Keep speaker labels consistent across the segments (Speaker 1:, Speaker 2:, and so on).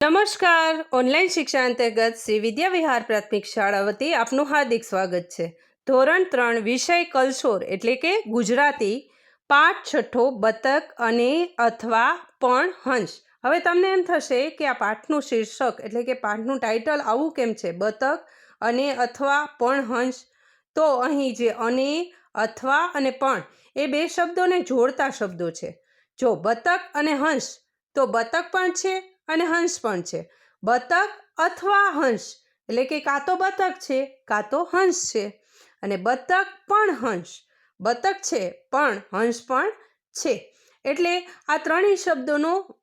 Speaker 1: નમસ્કાર. ઓનલાઈન શિક્ષા અંતર્ગત શ્રી વિદ્યા વિહાર પ્રાથમિક શાળા વતી આપનું હાર્દિક સ્વાગત છે. ધોરણ ત્રણ, વિષય કલશોર એટલે કે ગુજરાતી, પાઠ છઠ્ઠો, બતક અને અથવા પણ હંસ હવે તમને એમ થશે કે આ પાઠનું શીર્ષક એટલે કે પાઠનું ટાઇટલ આવું કેમ છે? બતક અને અથવા પણ હંસ તો અહીં જે અને, અથવા અને પણ એ બે શબ્દોને જોડતા શબ્દો છે. જો બતક અને હંસ તો બતક પણ છે અને હંસ પણ છે. બતક અથવા હંસ, એટલે કે કાં તો બતક છે, કાં તો હંસ છે. અને બતક પણ હંસ. બતક છે, પણ હંસ પણ છે. એટલે આ ત્રણેય શબ્દોનો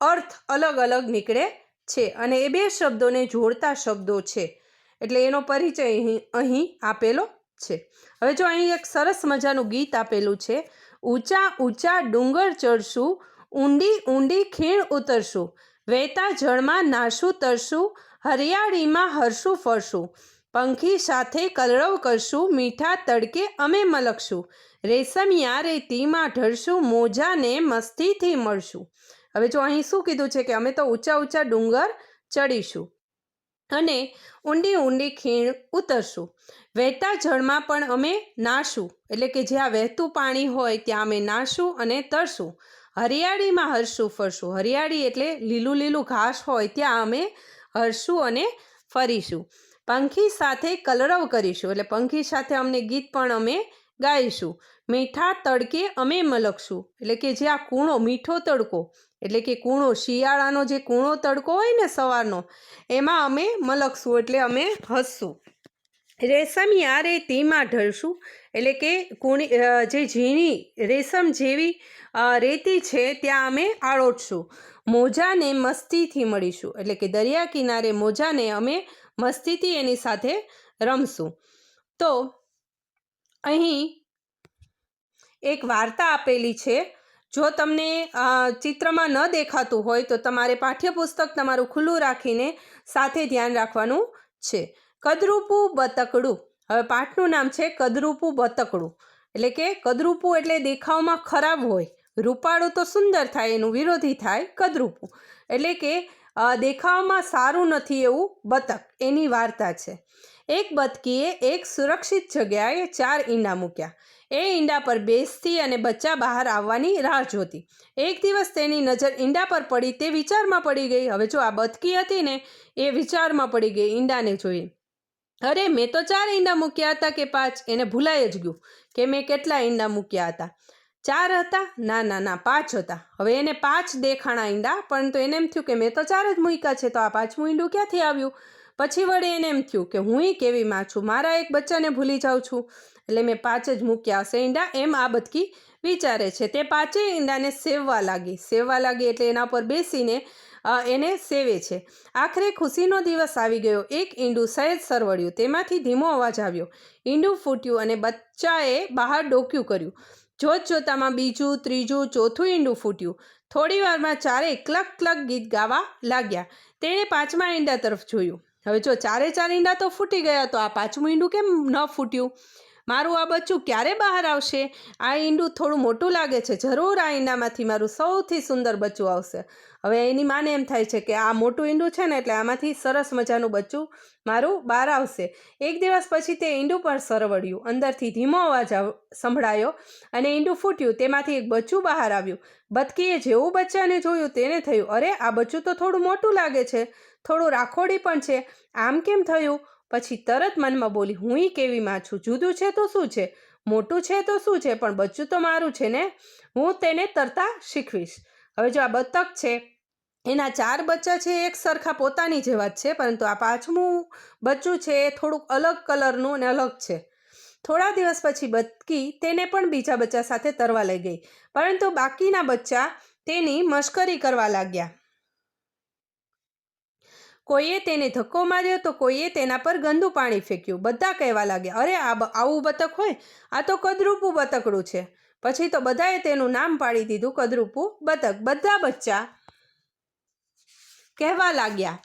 Speaker 1: અર્થ અલગ અલગ નીકળે છે અને એ બે શબ્દોને જોડતા શબ્દો છે. એટલે એનો પરિચય અહીં અહીં આપેલો છે. હવે જો અહીં એક સરસ મજાનું ગીત આપેલું છે. ઊંચા ઊંચા ડુંગર ચડશું, ઊંડી ઊંડી ખીણ ઉતરશું. વહેતા જળમાં નાશું તરશું હરિયાળીમાં હરશું ફરશું પંખી સાથે કલરવ કરશું, મીઠા તડકે અમે મલકશું. રેશમિયા રેતીમાં ઢળશું, મોજાને મસ્તીથી મળશું. હવે જો અહીં શું કીધું છે કે અમે તો ઊંચા ઊંચા ડુંગર ચડીશું અને ઊંડી ઊંડી ખીણ ઉતરશું. વહેતા જળમાં પણ અમે નાશું એટલે કે જ્યાં વહેતું પાણી હોય ત્યાં અમે નાશું અને તરશું. હરિયાળીમાં હરશું ફરશું. હરિયાળી એટલે લીલું લીલું ઘાસ હોય ત્યાં અમે હરશું અને ફરીશું. પંખી સાથે કલરવ કરીશું. એટલે પંખી સાથે અમને ગીત પણ અમે ગાઈશું. મીઠા તડકે અમે મલકશું. એટલે કે જે આ કૂણો, મીઠો તડકો, એટલે કે કૂણો, શિયાળાનો જે કૂણો તડકો હોય ને સવારનો, એમાં અમે મલકશું. એટલે અમે હસશું. રેશમિયા રેતીમાં ઢળશું. એટલે કે કુણી જે ઝીણી રેશમ જેવી રેતી છે, ત્યાં અમે આળોટશું મોજાને મસ્તીથી મળીશું. એટલે કે દરિયા કિનારે મોજાને અમે મસ્તીથી એની સાથે રમશું. તો અહીં એક વાર્તા આપેલી છે. જો તમને ચિત્રમાં ન દેખાતું હોય તો તમારે પાઠ્યપુસ્તક તમારું ખુલ્લું રાખીને સાથે ધ્યાન રાખવાનું છે. કદરૂપું બતકડું. હવે પાઠનું નામ છે કદરૂપું બતકડું. એટલે કે કદરૂપું એટલે દેખાવમાં ખરાબ હોય. રૂપાળું તો સુંદર થાય, એનું વિરોધી થાય કદરૂપું. એટલે કે દેખાવમાં સારું નથી એવું બતક. એની વાર્તા છે. એક બતકીએ એક સુરક્ષિત જગ્યાએ ચાર ઈંડા મૂક્યા. એ ઈંડા પર બેસતી અને બચ્ચા બહાર આવવાની રાહ જોતી. એક દિવસ તેની નજર ઈંડા પર પડી તે વિચારમાં પડી ગઈ. હવે જો આ બતકી હતી ને, એ વિચારમાં પડી ગઈ ઈંડાને જોઈ. અરે, મેં તો ચાર ઈંડા મૂક્યા હતા કે પાંચ. એને ભૂલાઈ જ ગયું કે મેં કેટલા ઈંડા મૂક્યા હતા. ચાર હતા? ના ના ના, પાંચ હતા. હવે એને પાંચ દેખાણા ઈંડા, પરંતુ એને એમ થયું કે મેં તો ચાર જ મૂક્યા છે, તો આ પાંચમું ઈંડું ક્યાંથી આવ્યું? પછી વળે એને એમ થયું કે હું કેવી માં છું? મારા એક બચ્ચાને ભૂલી જાઉં છું. એટલે મેં પાંચ જ મૂક્યા હશે ઈંડા. એમ આ બધકી વિચારે છે. તે પાંચેય ઈંડાને સેવવા લાગી. સેવવા લાગી એટલે એના પર બેસીને એને સેવે છે. આખરે ખુશીનો દિવસ આવી ગયો. એક ઈંડું સહેજ સરવળ્યું તેમાંથી ધીમો અવાજ આવ્યો. ઈંડું ફૂટ્યું અને બચ્ચાએ બહાર ડોક્યું કર્યું. જોત જોતામાં બીજું, ત્રીજું, ચોથું ઈંડું ફૂટ્યું. થોડી વારમાં ચારે ક્લક ક્લક ગીત ગાવા લાગ્યા. તેણે પાંચમા ઈંડા તરફ જોયું. હવે જો ચારે ચાર ઈંડા તો ફૂટી ગયા, તો આ પાંચમું ઈંડું કેમ ન ફૂટ્યું? મારું આ બચ્ચું ક્યારે બહાર આવશે? આ ઈંડું થોડું મોટું લાગે છે. જરૂર આ ઈંડામાંથી મારું સૌથી સુંદર બચ્ચું આવશે. હવે એની માને એમ થાય છે કે આ મોટું ઈંડું છે ને એટલે આમાંથી સરસ મજાનું બચ્ચું મારું બહાર આવશે. એક દિવસ પછી તે ઈંડું પર સરવડ્યું. અંદરથી ધીમો અવાજ સંભળાયો અને ઈંડું ફૂટ્યું. તેમાંથી એક બચ્ચું બહાર આવ્યું. બતકીએ જેવું બચ્ચાને જોયું તેને થયું. અરે, આ બચ્ચું તો થોડું મોટું લાગે છે. થોડું રાખોડી પણ છે. આમ કેમ થયું? પછી તરત મનમાં બોલી હું કેવી માં છું જુદું છે તો શું છે? મોટું છે તો શું છે? પણ બચ્ચું તો મારું છે ને? હું તેને તરતા શીખવીશ. હવે જો આ બતક છે, એના ચાર બચ્ચા છે, એક સરખા પોતાની જેવા જ છે, પરંતુ આ પાંચમું બચ્ચું છે એ થોડુંક અલગ કલરનું અને અલગ છે. થોડા દિવસ પછી બતકી તેને પણ બીજા બચ્ચા સાથે તરવા લઈ ગઈ, પરંતુ બાકીના બચ્ચા તેની મશ્કરી કરવા લાગ્યા. કોઈએ તેને ધક્કો માર્યો તો કોઈએ તેના પર ગંદુ પાણી ફેંક્યું. બધા કહેવા લાગ્યા, અરે, આ આવું બતક હોય? આ તો કદરૂપું બતકડું છે. પછી તો બધાએ તેનું નામ પાડી દીધું, કદરૂપું બતક. બધા બચ્ચા કહેવા લાગ્યા,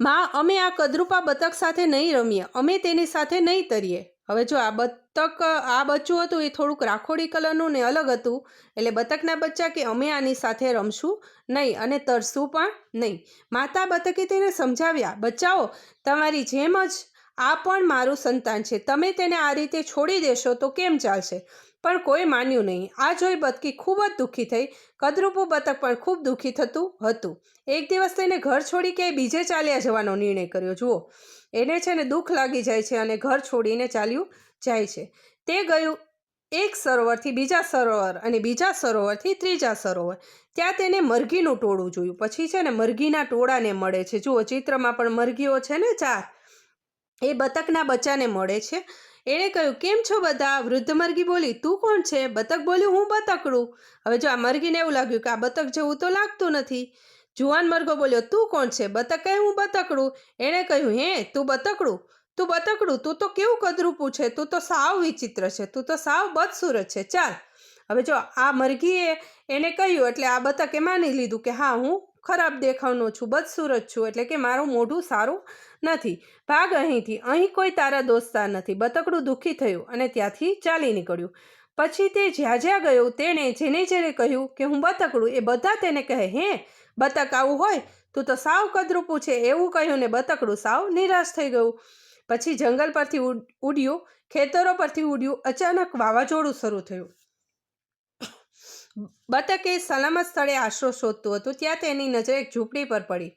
Speaker 1: માં, અમે આ કદરૂપા બતક સાથે નહીં રમીએ. અમે તેની સાથે નહીં તરીએ. હવે જો આ બતક, આ બચ્ચું હતું એ થોડુંક રાખોડી કલરનું ને અલગ હતું, એટલે બતકના બચ્ચા કે અમે આની સાથે રમશું નહીં અને તરશું પણ નહીં. માતા બતકે તેને સમજાવ્યા, બચ્ચાઓ, તમારી જેમ જ આ પણ મારું સંતાન છે. તમે તેને આ રીતે છોડી દેશો તો કેમ ચાલશે? પણ કોઈ માન્યું નહીં. આ જોઈ બતકી ખૂબ જ દુઃખી થઈ. કદરૂપું બતક પણ ખૂબ દુઃખી થતું હતું. એક દિવસ તેને ઘર છોડી ક્યાંય બીજે ચાલ્યા જવાનો નિર્ણય કર્યો. જુઓ, એને છે ને દુઃખ લાગી જાય છે અને ઘર છોડીને ચાલ્યું જાય છે. તે ગયું એક સરોવરથી બીજા સરોવર અને બીજા સરોવરથી ત્રીજા સરોવર. ત્યાં તેને મરઘીનું ટોળું જોયું. પછી છે ને મરઘીના ટોળાને મળે છે. જુઓ, ચિત્રમાં પણ મરઘીઓ છે ને ચાર. એ બતકના બચ્ચાને મળે છે. એણે કહ્યું, કેમ છો બધા? વૃદ્ધ મરઘી બોલી, તું કોણ છે? બતક બોલ્યું, હું બતકડું. હવે જો આ મરઘીને એવું લાગ્યું કે આ બતક જેવું તો લાગતું નથી. જુવાન મરઘો બોલ્યો, તું કોણ છે? બતક કહે હું બતકડું. એણે કહ્યું, હે, તું બતકડું? તું બતકડું? તું તો કેવું કદરૂપું છે? તું તો સાવ વિચિત્ર છે. તું તો સાવ બદસુરત છે. ચાલ. હવે જો આ મરઘીએ એને કહ્યું, એટલે આ બતકે માની લીધું કે, હા, હું ખરાબ દેખાવનો છું, બદસુરત છું, એટલે કે મારું મોઢું સારું નથી. ભાગ અહીંથી, અહીં કોઈ તારા દોસ્તાર નથી. બતકડું દુઃખી થયું અને ત્યાંથી ચાલી નીકળ્યું. પછી તે જ્યાં જ્યાં ગયો, તેણે જેને જેને કહ્યું કે હું બતકડું, એ બધા તેને કહે, હે, બતક આવું હોય? તું તો સાવ કદરૂપું છે. એવું કહ્યું ને બતકડું સાવ નિરાશ થઈ ગયું. પછી જંગલ પરથી ઉડ- ઉડ્યું, ખેતરો પરથી ઉડ્યું, અચાનક વાવાઝોડું શરૂ થયું. બતકે સલામત સ્થળે આશરો શોધતું હતું, ત્યાં તેની નજર એક ઝૂંપડી પર પડી.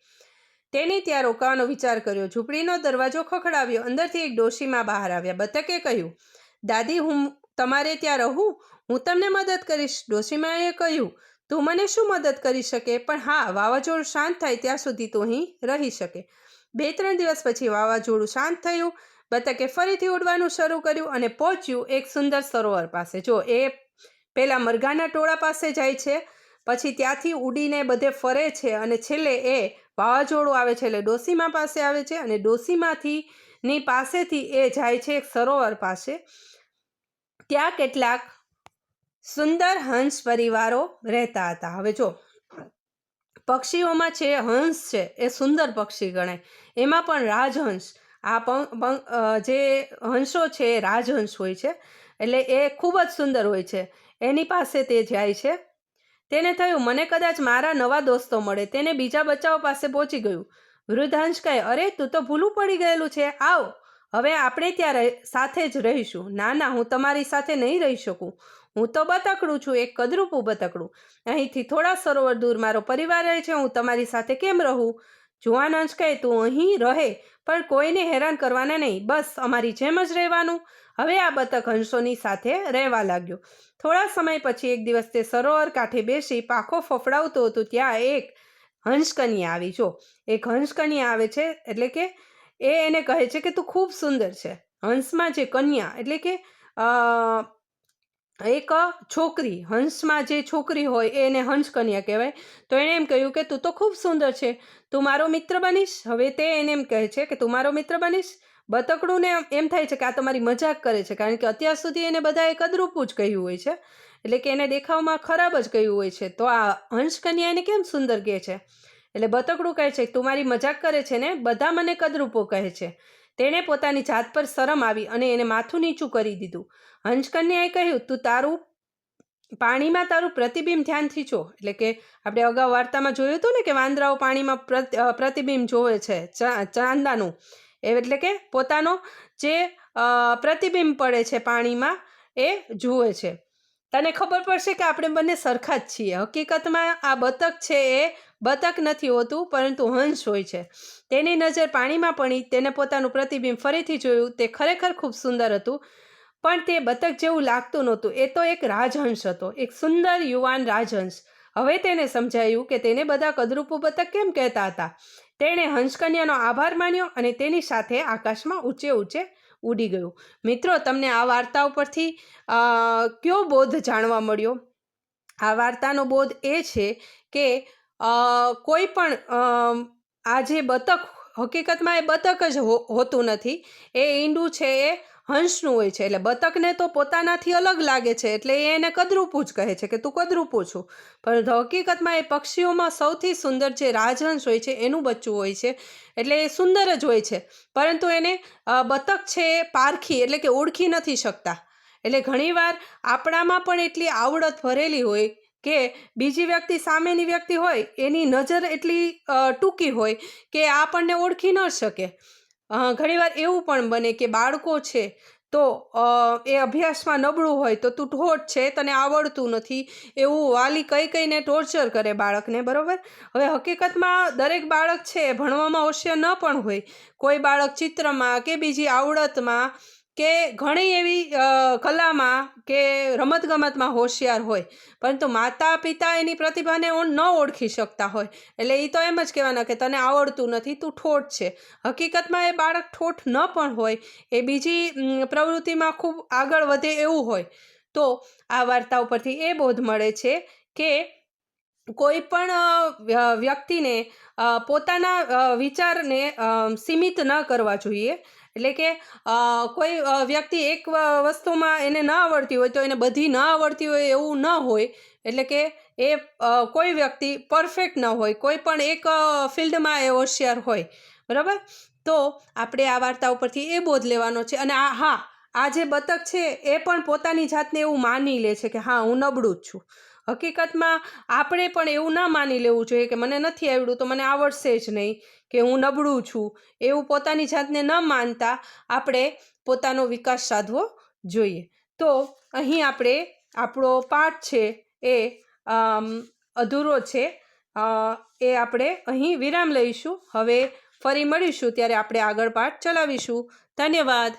Speaker 1: તેને ત્યાં રોકાવાનો વિચાર કર્યો. ઝૂંપડીનો દરવાજો ખખડાવ્યો. અંદરથી એક ડોશીમાં બહાર આવ્યા. બતકે કહ્યું, દાદી, હું તમારે ત્યાં રહું? હું તમને મદદ કરીશ. ડોશીમાએ કહ્યું, તું મને શું મદદ કરી શકે? પણ હા, વાવાઝોડું શાંત થાય ત્યાં સુધી તું અહીં રહી શકે. બે ત્રણ દિવસ પછી વાવાઝોડું શાંત થયું. બતકે ફરીથી ઉડવાનું શરૂ કર્યું અને પહોંચ્યું એક સુંદર સરોવર પાસે. જો, એ પેલા મરઘાના ટોળા પાસે જાય છે, પછી ત્યાંથી ઉડીને બધે ફરે છે અને છેલ્લે એ વાવાઝોડું આવે છે એટલે ડોસીમા પાસે આવે છે અને ડોસીમાથી ની પાસેથી એ જાય છે એક સરોવર પાસે. ત્યાં કેટલાક સુંદર હંસ પરિવારો રહેતા હતા. હવે જો, પક્ષીઓમાં છે હંસ છે એ સુંદર પક્ષી ગણાય. એમાં પણ રાજહંસ, આ જે હંસો છે એ રાજહંસ હોય છે, એટલે એ ખૂબ જ સુંદર હોય છે. એની પાસે તે જાય છે. તેને થયું, મને કદાચ મારા નવા દોસ્તો મળે, તેને બીજા બચ્ચાઓ પાસે પહોંચી ગયું. વૃદ્ધાંશ કહે, અરે, તું તો ભૂલું પડી ગયેલું છે, આવ, હવે આપણે ત્યાં સાથે જ રહીશું. ના ના, હું તમારી સાથે નહીં રહી શકું. હું તો બતકડું છું, એક કદરૂપું બતકડું અહીંથી થોડા સરોવર દૂર મારો પરિવાર રહે છે, હું તમારી સાથે કેમ રહું? જુવાન અંશ કહે, તું અહીં રહે, પણ કોઈને હેરાન કરવાના નહીં. બસ, અમારી જેમ જ રહેવાનું. હવે આ બતક હંસોની સાથે રહેવા લાગ્યો. થોડા સમય પછી એક દિવસ તે સરોવર કાંઠે બેસી પાખો ફફડાવતો હતો ત્યાં એક હંસકન્યા આવી. જો, એક હંસકન્યા આવે છે એટલે કે એ એને કહે છે કે તું ખૂબ સુંદર છે. હંસમાં જે કન્યા એટલે કે એક છોકરી, હંસમાં જે છોકરી હોય એને હંસકન્યા કહેવાય. તો એણે એમ કહ્યું કે તું તો ખૂબ સુંદર છે. તું મારો મિત્ર બનીશ. હવે તે એને એમ કહે છે કે તું મારો મિત્ર બનીશ. બતકડું ને એમ થાય છે કે આ તમારી મજાક કરે છે, કારણ કે અત્યાર સુધી એને બધાએ કદરૂપું જ કહ્યું હોય છે. એટલે કે એને દેખાવમાં ખરાબ જ કહ્યું હોય છે. તો આ હંસકન્યા એને કેમ સુંદર કહે છે? એટલે બતકડું કહે છે, તું મારી મજાક કરે છે ને? બધા મને કદરૂપો કહે છે. તેણે પોતાની જાત પર શરમ આવી અને એને માથું નીચું કરી દીધું. હંસકન્યાએ કહ્યું, તું તારું પાણીમાં તારું પ્રતિબિંબ ધ્યાનથી જો. એટલે કે આપણે અગાઉ વાર્તામાં જોયું હતું ને કે વાંદરાઓ પાણીમાં પ્રત- પ્રતિબિંબ જોવે છે ચાંદાનું. એટલે કે પોતાનો જે પ્રતિબિંબ પડે છે પાણીમાં એ જુએ છે. તને ખબર પડશે કે આપણે બંને સરખા જ છીએ. હકીકતમાં આ બતક છે એ બતક નથી હોતું, પરંતુ હંસ હોય છે. તેની નજર પાણીમાં પડી, તેને પોતાનું પ્રતિબિંબ ફરીથી જોયું, તે ખરેખર ખૂબ સુંદર હતું, પણ તે બતક જેવું લાગતું નહોતું. એ તો એક રાજહંસ હતો, એક સુંદર યુવાન રાજહંસ. હવે તેને સમજાયું કે તેને બધા કદરૂપું બતક કેમ કહેતા હતા? તેણે હંસકન્યાનો આભાર માન્યો અને તેની સાથે આકાશમાં ઊંચે ઊંચે ઉડી ગયું. મિત્રો, તમને આ વાર્તા ઉપરથી કયો બોધ જાણવા મળ્યો? આ વાર્તાનો બોધ એ છે કે કોઈ પણ આ જે બતક હકીકતમાં એ બતક જ હોતું નથી. એ ઈંડું છે એ હંસનું હોય છે. એટલે બતકને તો પોતાનાથી અલગ લાગે છે. એટલે એ એને કદરૂપું જ કહે છે કે તું કદરૂપું છું. પરંતુ હકીકતમાં એ પક્ષીઓમાં સૌથી સુંદર જે રાજહંસ હોય છે એનું બચ્ચું હોય છે. એટલે એ સુંદર જ હોય છે. પરંતુ એને બતક છે એ પારખી એટલે કે ઓળખી નથી શકતા. એટલે ઘણીવાર આપણામાં પણ એટલી આવડત ભરેલી હોય કે બીજી વ્યક્તિ સામેની વ્યક્તિ હોય, એની નજર એટલી ટૂંકી હોય કે આપણને ઓળખી ન શકે. ઘણીવાર એવું પણ બને કે બાળકો છે તો એ અભ્યાસમાં નબળું હોય તો તું ઠોઠ છે, તને આવડતું નથી, એવું વાલી કઈ કઈને ટોર્ચર કરે બાળકને, બરાબર? હવે હકીકતમાં દરેક બાળક છે ભણવામાં હોશિયાર ન પણ હોય. કોઈ બાળક ચિત્રમાં કે બીજી આવડતમાં કે ઘણી એવી કલામાં કે રમતગમતમાં હોશિયાર હોય, પરંતુ માતા પિતા એની પ્રતિભાને ન ઓળખી શકતા હોય, એટલે એ તો એમ જ કહેવાના કે તને આવડતું નથી, તું ઠોઠ છે. હકીકતમાં એ બાળક ઠોઠ ન પણ હોય, એ બીજી પ્રવૃત્તિમાં ખૂબ આગળ વધે એવું હોય, તો આ વાર્તા ઉપરથી એ બોધ મળે છે કે કોઈ પણ વ્યક્તિને પોતાના વિચારને સીમિત ન કરવા જોઈએ એટલે કે કોઈ વ્યક્તિ એક વસ્તુમાં એને ન આવડતી હોય તો એને બધી ન આવડતી હોય, એવું ન હોય. એટલે કે, એ કોઈ વ્યક્તિ પરફેક્ટ ન હોય, કોઈ પણ એક ફિલ્ડમાં એ હોશિયાર હોય. બરાબર? તો આપણે આ વાર્તા ઉપરથી એ બોધ લેવાનો છે. અને આ, હા, આ જે બતક છે, એ પણ પોતાની જાતને એવું માની લે છે કે, હા, હું નબળું જ છું. હકીકતમાં આપણે પણ એવું ના માની લેવું જોઈએ કે મને નથી આવડ્યું તો મને આવડશે જ નહીં કે હું નબળું છું. એવું પોતાની જાતને ન માનતા આપણે પોતાનો વિકાસ સાધવો જોઈએ. તો અહીં આપણે આપણો પાઠ છે એ અધૂરો છે. એ આપણે અહીં વિરામ લઈશું. હવે ફરી મળીશું ત્યારે આપણે આગળ પાઠ ચલાવીશું. ધન્યવાદ.